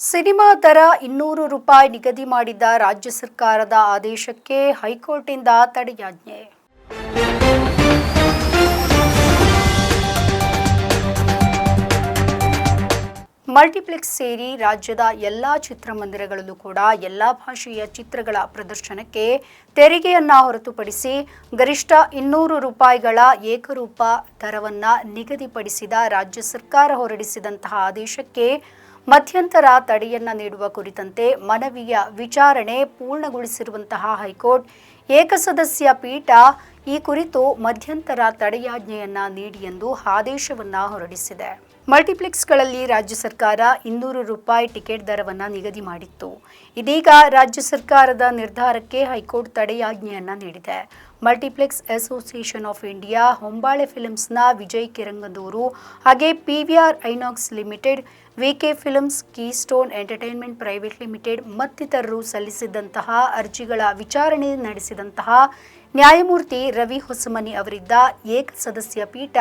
Cinema ದರ ಇನ್ನೂರು ರೂಪಾಯಿ ನಿಗದಿ ಮಾಡಿದ್ದ ರಾಜ್ಯ ಸರ್ಕಾರದ ಆದೇಶಕ್ಕೆ ಹೈಕೋರ್ಟಿಂದ ತಡೆಯಾಜ್ಞೆ. ಮಲ್ಟಿಪ್ಲೆಕ್ಸ್ ಸೇರಿ ರಾಜ್ಯದ ಎಲ್ಲ ಚಿತ್ರಮಂದಿರಗಳಲ್ಲೂ ಕೂಡ ಎಲ್ಲ ಭಾಷೆಯ ಚಿತ್ರಗಳ ಪ್ರದರ್ಶನಕ್ಕೆ ತೆರಿಗೆಯನ್ನ ಹೊರತುಪಡಿಸಿ ಗರಿಷ್ಠ ಇನ್ನೂರು ರೂಪಾಯಿಗಳ ಏಕರೂಪ ದರವನ್ನು ನಿಗದಿಪಡಿಸಿದ ರಾಜ್ಯ ಸರ್ಕಾರ ಹೊರಡಿಸಿದಂತಹ ಆದೇಶಕ್ಕೆ ಮಧ್ಯಂತರ ತಡೆಯನ್ನ ನೀಡುವ ಕುರಿತಂತೆ ಮನವಿಯ ವಿಚಾರಣೆ ಪೂರ್ಣಗೊಳಿಸಿರುವಂತಹ ಹೈಕೋರ್ಟ್ ಏಕಸದಸ್ಯ ಪೀಠ ಈ ಕುರಿತು ಮಧ್ಯಂತರ ತಡೆಯಾಜ್ಞೆಯನ್ನ ನೀಡಿ ಎಂದು ಆದೇಶವನ್ನ ಹೊರಡಿಸಿದೆ. ಮಲ್ಟಿಪ್ಲೆಕ್ಸ್ಗಳಲ್ಲಿ ರಾಜ್ಯ ಸರ್ಕಾರ ಇನ್ನೂರು ರೂಪಾಯಿ ಟಿಕೆಟ್ ದರವನ್ನು ನಿಗದಿ ಮಾಡಿತ್ತು. ಇದೀಗ ರಾಜ್ಯ ಸರ್ಕಾರದ ನಿರ್ಧಾರಕ್ಕೆ ಹೈಕೋರ್ಟ್ ತಡೆಯಾಜ್ಞೆಯನ್ನು ನೀಡಿದೆ. Multiplex association of India, Hombale ಫಿಲ್ಮ್ಸ್ನ Vijay Kirangadur ಹಾಗೆ R Inox limited VK films, Keystone entertainment private limited ಮತ್ತಿತರರು ಸಲ್ಲಿಸಿದಂತಹ ಅರ್ಜಿಗಳ ವಿಚಾರಣೆ ನಡೆಸಿದಂತಹ ನ್ಯಾಯಮೂರ್ತಿ ರವಿ ಹೊಸಮನಿ ಅವರಿದ್ದ ಏಕಸದಸ್ಯ ಪೀಠ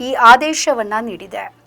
ಈ ಆದೇಶವನ್ನು ನೀಡಿದೆ.